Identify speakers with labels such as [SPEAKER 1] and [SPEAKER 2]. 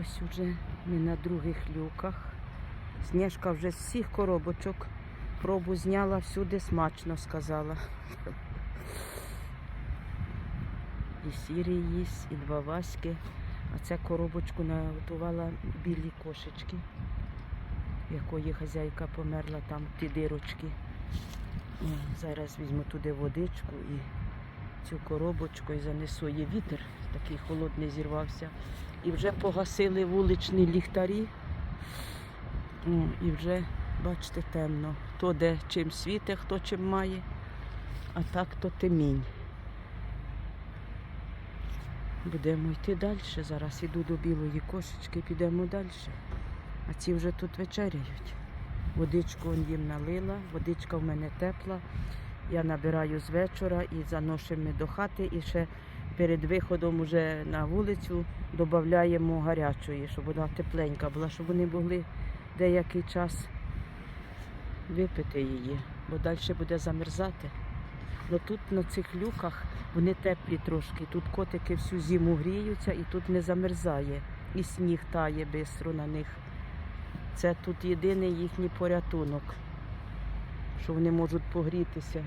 [SPEAKER 1] Ось уже ми на других люках. Сніжка вже з всіх коробочок пробу зняла, всюди смачно сказала. І сірий їсть, і два васьки. А це коробочку наготувала білі кошечки, якої хазяйка померла там ті дирочки. Зараз візьму туди водичку і цю коробочку і занесу. Є вітер, такий холодний зірвався. І вже погасили вуличні ліхтарі. О, і вже, бачите, темно. Хто де чим світе, хто чим має, а так то темінь. Будемо йти далі. Зараз іду до білої кошечки, підемо далі. А ці вже тут вечеряють. Водичку їм налила, водичка в мене тепла. Я набираю з вечора і заносимо ми до хати. І ще перед виходом уже на вулицю додаємо гарячої, щоб вона тепленька була, щоб вони могли деякий час випити її, бо далі буде замерзати. Ну тут на цих люках вони теплі трошки. Тут котики всю зиму гріються і тут не замерзає. І сніг тає швидко на них. Це тут єдиний їхній порятунок, що вони можуть погрітися.